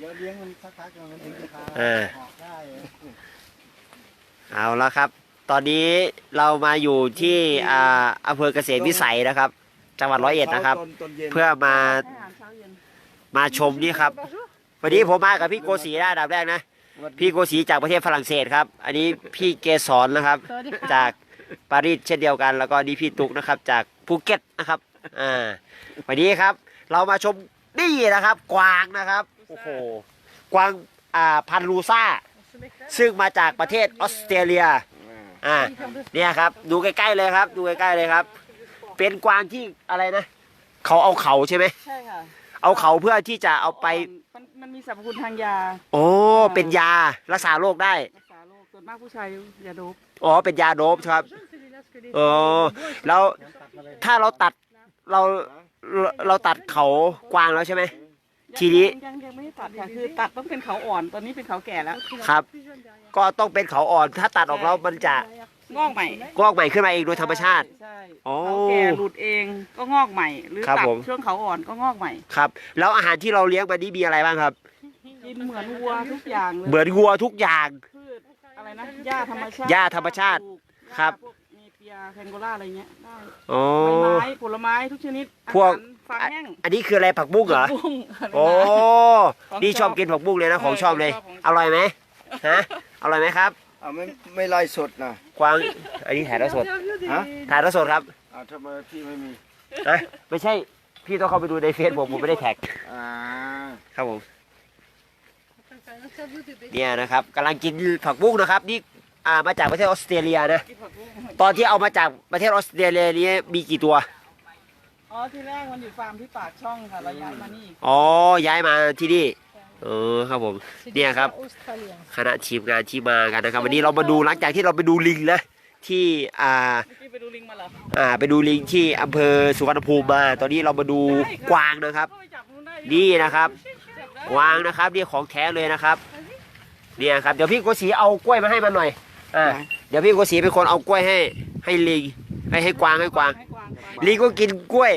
เดี๋ยวเลี้ยงมันสักพักหนึ่งมันถึงจะพาเออ ออกได้เอาละครับ ตอนนี้เรามาอยู่ที่อ่าอำเภอเกษตรวิสัยนะครับ จังหวัดร้อยเอ็ดนะครับ ตตย็นเพื่อมาอาหารเช้าเย็นมาชมนี่ครับวันนี้ผมมากับพี่โกศรีนะอันดับแรกนะ พี่โกศรีจากประเทศฝรั่งเศสครับ อันนี้พี่เกสรนะครับ สวัสดีค่ะจากปารีสเช่นเดียวกัน แล้วก็นี่พี่ตุกนะครับ จากภูเก็ตนะครับอ่าวันนี้ครับ เรามาชมนี่นะครับ กวางนะครับ โอ้โห กวางอ่าพันธุ์ลูซ่า ซึ่งมาจากประเทศออสเตรเลีย อ่า เนี่ยครับ ดูใกล้ๆเลยครับ ดูใกล้ๆเลยครับ เป็นกวางที่อะไรนะ เขาเอาเขาใช่ไหม ใช่ค่ะเอาเขาเพื่อที่จะเอาไป มันมันมีสรรพคุณทางยา โอ้ เป็นยารักษาโรคได้ รักษาโรค ส่วนมากผู้ชายยาโดบอ๋อ เป็นยาโดบครับ เออ แล้วถ้าเราตัดเราเราเราตัดเขากวางแล้วใช่ไหม ทีนี้ ยังยังไม่ได้ตัดค่ะคือตัดต้องเป็นเขาอ่อนตอนนี้เป็นเขาแก่แล้วครับ ก็ต้องเป็นเขาอ่อน ถ้าตัดออกแล้วมันจะงอกใหม่งอกใหม่ขึ้นมาเองโดยธรรมชาติ ใช่อ๋อเขาแก่หลุดเองก็งอกใหม่ หรือครับตัดผม ช่วงเขาอ่อนก็งอกใหม่ ครับ แล้วอาหารที่เราเลี้ยงมันนี่มีอะไรบ้างครับ กินเหมือนวัวทุกอย่างเลยเหมือนวัวทุกอย่าง พืชอะไรนะหญ้าธรรมชาติหญ้าธรรมชาติปลูกครับ หญ้าพวก เนเปียแพงโกล่าอะไรเงี้ยได้อ๋อ ใบไม้ผลไม้ทุกชนิดพวก อาหารฟางแห้งอันนี้คืออะไรผักบุ้งเหรอ บุ้งโอ้ของนี่ชอบชอบกินผักบุ้งเลยนะ ของชอบเลยเออของชอบ อร่อยไหมฮะ อร่อยไหมครับ อ่าไม่ไม่ไล่สดนะกวาง อันนี้ถ่ายทอดสด ฮะถ่ายทอดสดครับอ่าทำไมพี่ไม่มีนะไม่ใช่ พี่ต้องเข้าไปดูในเฟซผมผมไม่ได้แท็ก อ่าครับผม เนี่ยนะครับกำลังกินผักบุ้งนะครับ นี่ อ่ามาจากประเทศออสเตรเลียนะกินผักบุ้งตอนที่เอามาจากประเทศออสเตรเลียนี้มีกี่ตัว อ๋อที่แรกมันอยู่ฟาร์มที่ปากช่องค่ะเราย้ายมานี่อ๋อ ย้ายมาที่นี่ เออครับผม เนี่ยครับ คณะทีมงานที่มากันนะครับ วันนี้เรามาดูหลังจากที่เราไปดูลิงนะ ที่อ่าเมื่อกี้ไปดูลิงมาเหรออ่า ไปดูลิงที่อำเภอสุวรรณภูมิมา ตอนนี้เรามาดูกวางนะครับ เข้าไปจับนู้นได้นี่นะครับจับได้วางนะครับนี่ของแท้เลยนะครับ เนี่ยครับ เดี๋ยวพี่โกศีเอากล้วยมาให้มันหน่อย อ่าเดี๋ยวพี่โกศีเป็นคนเอากล้วยให้ ให้ลิงให้ให้กวางให้กวาง ให้กวางไปลิงก็กินกล้วย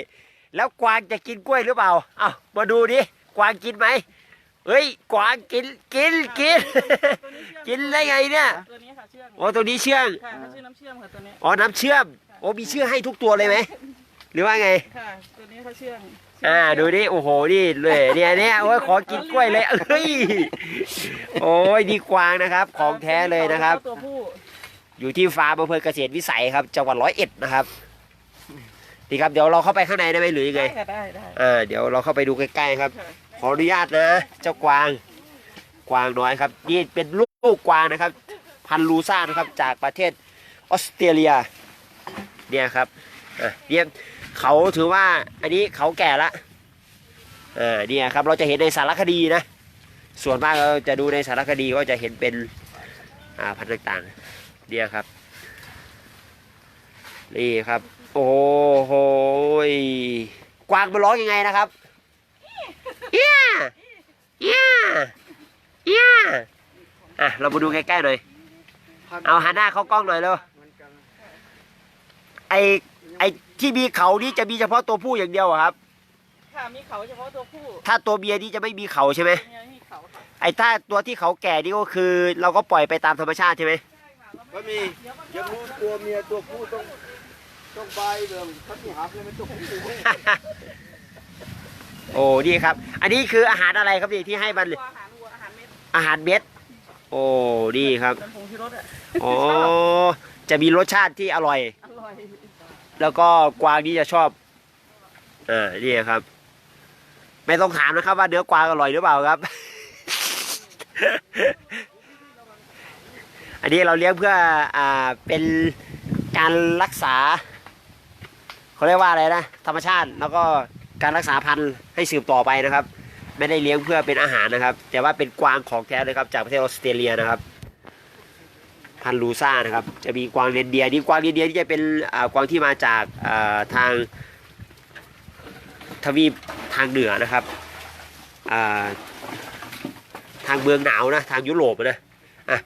แล้วกวางจะกินกล้วยหรือเปล่าเอ้ามาดูดิกวางกินไหมเฮ้ยกวางกินกินกินกินได้ไงเนี่ยตัวนี้ค่ะเชื่องโอ้ตัวนี้เชื่องค่ะเขาชื่อน้ำเชื่อมค่ะตัวนี้อ๋อน้ำเชื่อมโอ้มีเชื่อให้ทุกตัวเลยไหมหรือว่าไง ค่ะ ตัวนี้เขาเชื่อง อ่าดูดิโอ้โหนี่เลยเนี่ยเนี่ยโอ้ยขอกินกล้วยเลยเอ้ยโอ้ยนี่กวางนะครับ ของแท้เลยนะครับ ตัวผู้อยู่ที่ฟาร์มอำเภอเกษตรวิสัยครับจังหวัดร้อยเอ็ดนะครับนี่ครับเดี๋ยวเราเข้าไปข้างในได้ไหมหรือยังไงได้ค่ะได้ได้อ่าเดี๋ยวเราเข้าไปดูใกล้ๆครับค่ะขออนุญาตนะเจ้ากวางกวางน้อยครับนี่เป็นลูกกวางนะครับ พันธุ์ลูซ่านะครับจากประเทศออสเตรเลียเนี่ยครับอะเนี่ย เขาถือว่าอันนี้เขาแก่ละอ่าเนี่ยครับเราจะเห็นในสารคดีนะ ส่วนมากเราจะดูในสารคดีก็จะเห็นเป็นอ่าพันธุ์ต่างๆเนี่ยครับนี่ครับ โอ้โหกวางมันร้องยังไงนะครับเอี้ยเอี้ยเอี้ยอะเรามาดูใกล้ๆหน่อยเอาหันหน้าเข้ากล้องหน่อยเร็วไอไอ ที่มีเขานี่จะมีเฉพาะตัวผู้อย่างเดียวอะครับ ค่ะมีเขาเฉพาะตัวผู้ถ้าตัวเมียนี่จะไม่มีเขาใช่ไหมตัวเมียไม่มีเขาค่ะไอถ้าตัวที่เขาแก่นี่ก็คือ เราก็ปล่อยไปตามธรรมชาติใช่ไหมก็มียังรู้ตัวเมียตัวผู้ต้องต้องใบเดิมถ้าที่หาเลยมันตัวผู้โอ้นี่ครับ อันนี้คืออาหารอะไรครับนี่ที่ให้มันตัวอาหารวัวอาหารเม็ดอาหารเม็ด โอ้นี่ครับเป็นผงชูรสอะอ๋อจะมีรสชาติที่อร่อย อร่อย แล้วก็กวางนี่จะชอบอ่านี่ครับ ไม่ต้องถามนะครับ ว่าเนื้อกวางอร่อยหรือเปล่าครับ อันนี้เราเลี้ยงเพื่อ อ่า เป็นการรักษาเขาเรียกว่าอะไรนะธรรมชาติ แล้วก็การรักษาพันธุ์ให้สืบต่อไปนะครับ ไม่ได้เลี้ยงเพื่อเป็นอาหารนะครับ แต่ว่าเป็นกวางของแท้เลยครับ จากประเทศออสเตรเลียนะครับ พันลูซ่านะครับจะมีกวางเรนเดียร์นี่กวางเรนเดียร์ที่จะเป็นอ่ากวางที่มาจากอ่าทางทวีปทางเหนือนะครับอ่าทางเมืองหนาวนะทางยุโรปนะอะ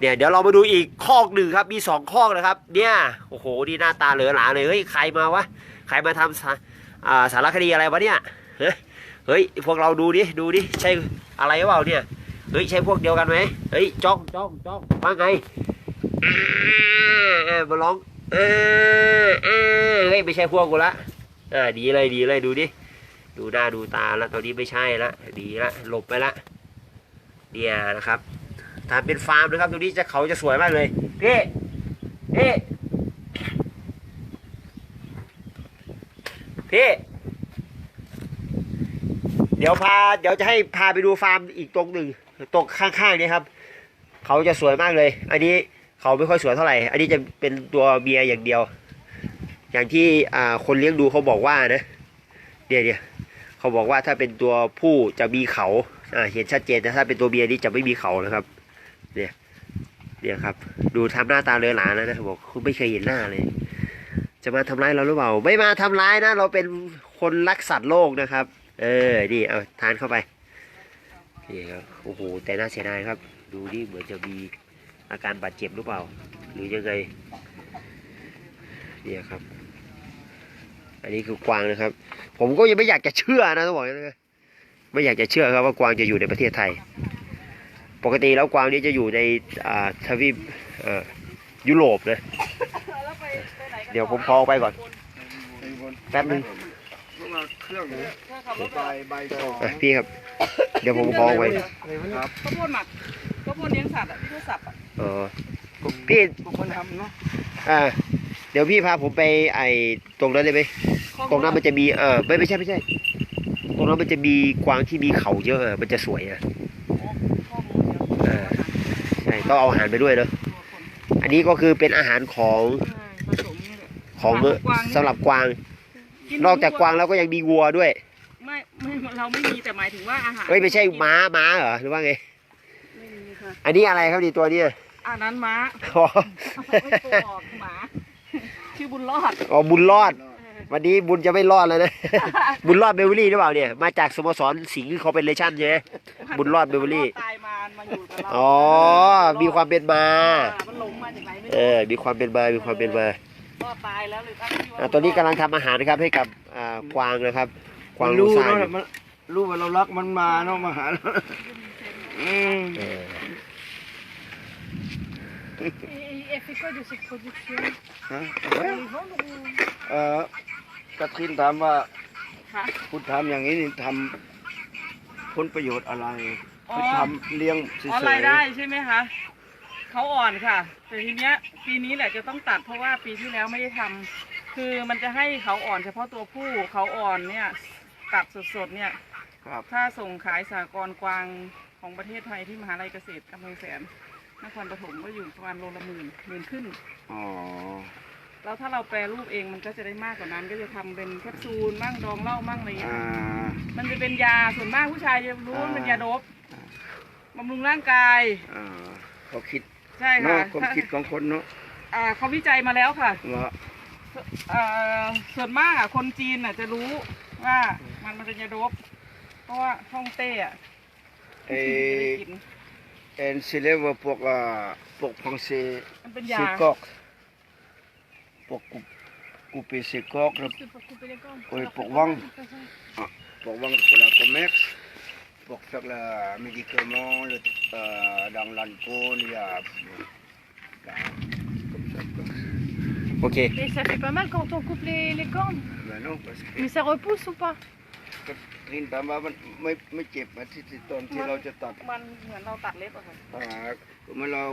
เนี่ยเดี๋ยวเรามาดูอีกคอกหนึ่งครับมีสองคอกนะครับเนี่ยโอ้โหนี่หน้าตาเหลือหลาเลยเฮ้ยใครมาวะใครมาทำสาอ่าสารคดีอะไรวะเนี่ยเฮ้ยเฮ้ยพวกเราดูดิดูดิใช่อะไรหรือเปล่าเนี่ยเฮ้ยใช่พวกเดียวกันไหมเฮ้ยจ้องจ้องจ้องว่าไง มาร้องเอ้ยเอ้ยเฮ้ยไม่ใช่พวกกูละอ่าดีเลยดีเลยดูดิดูหน้าดูตาแล้วตอนนี้ไม่ใช่ละดีละหลบไปละเนี่ยนะครับทำเป็นฟาร์มนะครับตรงนี้จะเขาจะสวยมากเลยพี่พี่พี่เดี๋ยวพาเดี๋ยวจะให้พาไปดูฟาร์มอีกตรงหนึ่งตรงข้างๆนี้ครับ เขาจะสวยมากเลย อันนี้ เขาไม่ค่อยสวยเท่าไหร่ อันนี้จะเป็นตัวเมียอย่างเดียว อย่างที่อ่าคนเลี้ยงดูเขาบอกว่านะเนี่ยเนี่ยเขาบอกว่าถ้าเป็นตัวผู้จะมีเขาอ่าเห็นชัดเจนนะถ้าเป็นตัวเมียนี่จะไม่มีเขานะครับ เนี่ยเนี่ยครับ ดูทำหน้าตาเลยหลานแล้วนะบอกคุณไม่เคยเห็นหน้าเลย จะมาทำร้ายเราหรือเปล่า ไม่มาทำร้ายนะ เราเป็นคนรักสัตว์โลกนะครับ เออนี่เอาทานเข้าไปนี่ครับโอ้โหแต่น่าเสียดายครับ ดูนี่เหมือนจะมี อาการบาดเจ็บหรือเปล่า หรือยังไงเนี่ยครับ อันนี้คือกวางนะครับ ผมก็ยังไม่อยากจะเชื่อนะต้องบอกอย่างนะไม่อยากจะเชื่อครับว่ากวางจะอยู่ในประเทศไทย ปกติแล้วกวางนี้จะอยู่ในอ่าทวีปเอ่อยุโรปนะแล้วไปไปไหนกันเดี๋ยวผมขอออกไปก่อนแป๊บนึงพวกเราเครื่องนี้เพื่อขับรถใบใบตองอะพี่ครับ เดี๋ยวผมขอออกไปครับ ข้าวโพดหมักข้าวโพดเลี้ยงสัตว์อะที่เขาสับอะอ๋อ พี่ พวกคนทำเนาะอ่า เดี๋ยวพี่พาผมไปไอ้ตรงนั้นได้ไหมตรงนั้นมันจะมีเออไม่ไม่ใช่ไม่ใช่ ตรงนั้นมันจะมีกวางที่มีเขาเยอะอะมันจะสวยอะ ข้อมูลเยอะเออ ใช่ต้องเอาอาหารไปด้วยเนอะตัวคนอันนี้ก็คือเป็นอาหารของใช่ผสมนี่แหละ ของอาหารของกวางนี่ สำหรับกวาง นอกจากกวางแล้วก็ยังมีวัวด้วย ไม่ไม่เราไม่มีแต่หมายถึงว่าอาหารเฮ้ยไม่ใช่ม้าม้าเหรอหรือว่าไงไม่มีค่ะ อันนี้อะไรครับนี่ตัวเนี้ยอันนั้นม้าอ๋อไม่ตัวออกหมาชื่อบุญรอดอ๋อบุญรอด วันนี้บุญจะไม่รอดแล้วนะ บุญรอดเบเวอรี่หรือเปล่าเนี่ย มาจากสโมสรสิงห์คอร์ปอเรชั่นใช่ไหมบุญรอดเบเวอรี่ตายมามาอยู่กับเราอ๋อ มีความเป็นมาอ่ามันหลงมาจากไหนไม่เอรู้อมีความเป็นมา มีความเป็นมารอดตายแล้วเลยตั้งชื่ออะว่าตอนนี้กำลังทำอาหารนะครับให้กับอ่ากวางนะครับ กวางมันลูรู้ซ่าเนาะมันรู้ว่าเรารักมันมาเนาะมาหาเราอืมเออ Et elle fait quoi de cette production ฮะ Elle les vend ou เออกระทินถามว่าค่ะคุณทำอย่างนี้นี่ทำผลประโยชน์อะไรอ๋อคือทำเลี้ยงเฉยอ๋อๆรายได้ใช่ไหมคะเขาอ่อนค่ะ แต่ทีเนี้ยปีนี้แหละจะต้องตัดเพราะว่าปีที่แล้วไม่ได้ทำคือมันจะให้เขาอ่อนเฉพาะตัวผู้เขาอ่อนเนี่ยตัดสดๆเนี่ยครับ ถ้าส่งขายสากรณ์กวางของประเทศไทยที่มหาลัยเกษตรกำแพงแสน นครปฐมก็อยู่ประมาณโลละหมื่นหมื่นขึ้น อ๋อ แล้วถ้าเราแปรรูปเองมันก็จะได้มากกว่านั้น ก็จะทำเป็นแคปซูลมั่งดองเหล้ามั่งอะไรอย่างเงี้ย อ่า มันจะเป็นยาส่วนมากผู้ชายจะรู้ว่ามันเป็นยาโดบอ่า บำรุงร่างกาย อ่าเขาคิดใช่เนาะค่ะความคิดของคนเนาะอ่าเขาวิจัยมาแล้วค่ะว่าเอ่อส่วนมากอะคนจีนอะจะรู้ว่ามันมันเป็นยาโดบเพราะว่าฮ่องเต้อะเอไม่ได้กิน เอ็นซิเลว่าพวกอ่าพวกพังเซมันเป็นยาซีกอกพวกกูกูปีซีกอกแล้ว c'est pour couper les cornes Oui, Alors, pour c'est vendre. pas ça. พวกวาง pour la commerce pour faire le médicament le, euh, dans l'alcool il y a comme ça quoi. โอเค Mais ça fait pas mal quand on coupe les, les cornes Ben non parce que Mais ça repousse ou pas ก็ทรินถามว่ามันไม่ไม่เจ็บอะที่ที่ตอนที่เราจะตัดมันเหมือนเราตัดเล็บอะค่ะ อ่าเมื่อเรา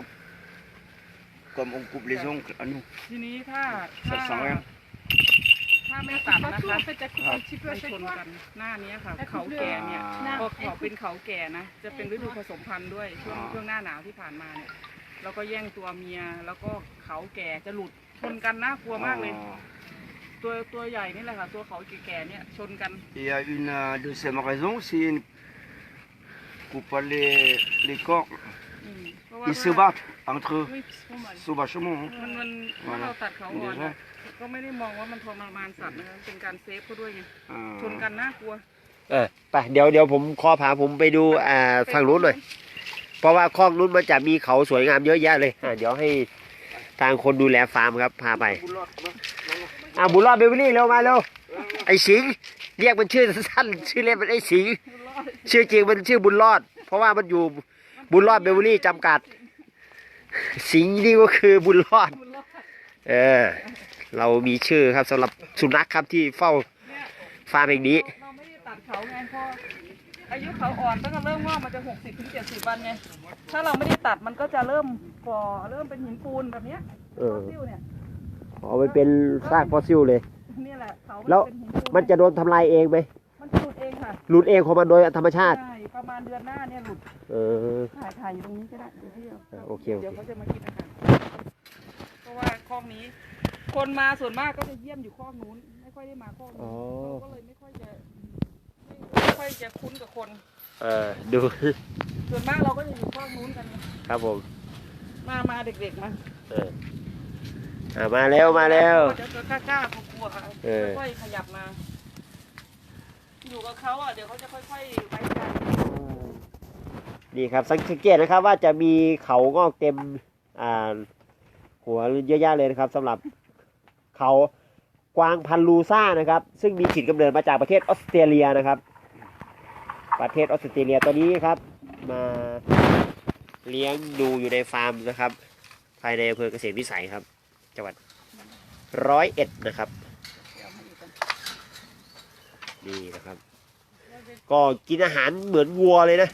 comme on coupe les ongles à nous ทีนี้ถ้า ça ถ้า sent rien ถ้าไม่ตัด Pas นะ tout คะ en fait, elle coupe un petit peu มั à นช chaque น fois กันหน้านี้ค่ะแล้วเขาคุณแก่เนี่ยอ่า พอเขาเป็นเขาแก่นะ จะเป็นฤดูผสมพันธุ์ด้วยช่วงอ่า ช่วงหน้าหนาวที่ผ่านมาเนี่ยแล้วก็แย่งตัวเมียแล้วก็เขาแก่จะหลุดชนกันน่ากลัวมากเลย อ๋อ ตัวตัวใหญ่นี่แหละค่ะ ตัวเขาแก่ๆเนี่ยชนกัน Il y a une euh, deuxième raison, si une coupe pas les, les corps, อืมเพราะว่า ils se battent entre eux, Oui, puis c'est pas mal. sauvagement. hein. มันมันถ้าเราตัดเขาอ่อนอะก็ไม่ได้มองว่ามันทรมานสัตว์นะคะเป็นการเซฟเขาด้วยไง Ah. ชนกันน่ากลัวเออไปเดี๋ยวเดี๋ยวผมขอพาผมไปดูอ่าฝั่งนู้นหน่อย เพราะว่าคอกนู้นมันจะมีเขาสวยงามเยอะแยะเลยอ่าเดี๋ยวให้ ทางคนดูแลฟาร์มครับ พาไปอ่าบุญรอดเบเวอรี่เร็วมาเร็วไอ้สิงเรียกมันชื่อสั้นชื่อเล่นมันไอ้สิงชื่อจริงมันชื่อบุญรอด เพราะว่ามันอยู่บุญรอดเบเวอรี่จำกัด สิงนี่ก็คือบุญรอด เออ เรามีชื่อครับสำหรับสุนัขครับที่เฝ้าฟาร์มแห่งนี้เราไม่ได้ตัดเขาไงพอ อายุเขาอ่อนตั้งแต่เริ่มงอกมันจะหกสิบถึงเจ็ดสิบวันไง ถ้าเราไม่ได้ตัดมันก็จะเริ่มก่อเริ่มเป็นหินปูนแบบเนี้ยเออ ฟอสซิลเนี่ยเอาไปเป็นซากฟอสซิลเลย นี่แหละเขาแล้ว เป็นหินปูนมันจะโดนทำลายเองไหมมันจะหลุดเองค่ะหลุดเองของมันโดยธรรมชาติ ใช่ประมาณเดือนหน้าเนี่ยหลุดเออ ถ่ายถ่ายอยู่ตรงนี้ก็ได้เดี๋ยวพี่เอาอะโอเคโอเค เดี๋ยวเขาจะมากินอาหารเพราะว่าคลองนี้ คนมาส่วนมากก็จะเยี่ยมอยู่คลองนู้นไม่ค่อยได้มาคลองอ๋นี้อเราก็เลยไม่ค่อยจะไม่ ค่อยจะคุ้นกับคน เออดู ส่วนมากเราก็จะอยู่คลองนู้นกันไงครับผม มา มาเด็กๆมาเอออะมาแล้วมาแล้ว เดี๋ยวจะกล้าๆกลัวๆค่ะเออ ค่อยๆขยับมา อยู่กับเขาอะเดี๋ยวเขาจะค่อยๆไว้ใจนี่ครับสังเกตนะครับว่าจะมีเขางอกเต็มอ่าหัวเยอะแยะเลยนะครับสำหรับเขากวางพันลูซ่านะครับ ซึ่งมีถิ่นกำเนิดมาจากประเทศออสเตรเลียนะครับ ประเทศออสเตรเลียตัวนี้ครับ มาเลี้ยงดูอยู่ในฟาร์มนะครับ ภายในอำเภอเกษตรวิสัยครับ จังหวัดร้อยเอ็ดนะครับเดี๋ยวมาอีกกันนี่นะครับ ก็กินอาหารเหมือนวัวเลยนะ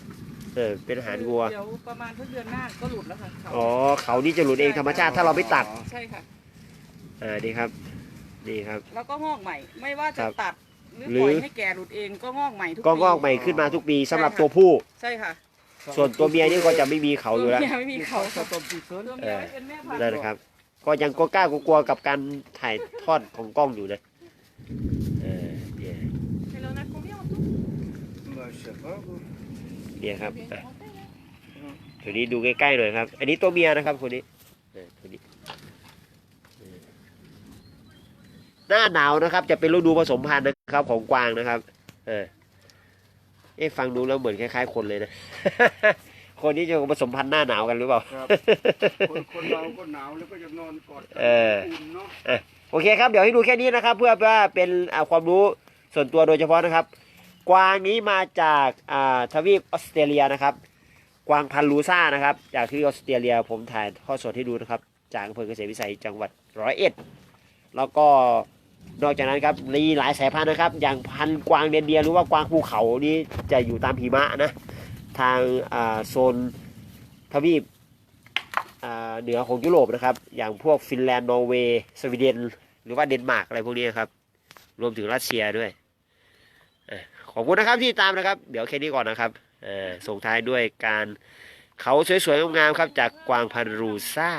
เออเป็นอาหารวัว เดี๋ยวประมาณทุกเดือนหน้าก็หลุดแล้วค่ะเขาอ๋อเขานี่จะหลุดเองธรรมชาติถ้าเราไม่ตัดใช่ค่ะ อ่านี่ครับ นี่ครับ แล้วก็งอกใหม่ ไม่ว่าจะครับ ตัด หรือหรือปล่อยให้แก่หลุดเองก็งอกใหม่ทุกปีก็งอกใหม่ขึ้นมาทุกปีสำหรับตัวผู้ ใช่ค่ะส่วนตัวเมียนี่ก็จะไม่มีเขาอยู่แล้ว ตัวเมียไม่มีเขาสตอมปีเซินตัวเมียไว้เป็นแม่พันธุ์นั่นนะครับ ก็ยังก็กล้ากลัวๆกับการถ่ายทอดของกล้องอยู่นะเออเนี่ย C'est le a combien en tout มาเชฟครับเนี่ยครับอะตัวนี้ดูใกล้ๆหน่อยครับ อันนี้ตัวเมียนะครับคนนี้เออตัวนี้เออ หน้าหนาวนะครับ จะเป็นฤดูผสมพันธุ์นะครับของกวางนะครับ เออเอ๊ะฟังดูแล้วเหมือนคล้ายๆ คนเลยนะ คนนี้จะผสมพันธุ์หน้าหนาวกันหรือเปล่า ครับ คนคนเราก็หนาวแล้วก็จะนอนกอดกัเออ อุ่นเนาะ โอเคครับ เดี๋ยวให้ดูแค่นี้นะครับ เพื่อว่าเป็นอ่าความรู้ส่วนตัวโดยเฉพาะนะครับ กวางนี้มาจากอ่าทวีปออสเตรเลียนะครับ กวางพันธุ์ลูซ่านะครับ จากที่ออสเตรเลียผมถ่ายทอดสดให้ดูนะครับ จากอำเภอเกษตรวิสัยจังหวัดร้อยเอ็ด แล้วก็ นอกจากนั้นครับมีหลายสายพันธุ์นะครับ อย่างพันธุ์กวางเดนเดียหรือว่ากวางภูเขานี่จะอยู่ตามหิมะนะ ทางโซนทวีปเหนือของยุโรปนะครับ อย่างพวกฟินแลนด์ นอร์เวย์ สวีเดน หรือว่าเดนมาร์กอะไรพวกนี้ครับ รวมถึงรัสเซียด้วยอขอบคุณนะครับที่ตามนะครับ เดี๋ยวแค่นี้ก่อนนะครับ ส่งท้ายด้วยการเขาสวยๆงามๆครับ จากกวางพันรูซ่า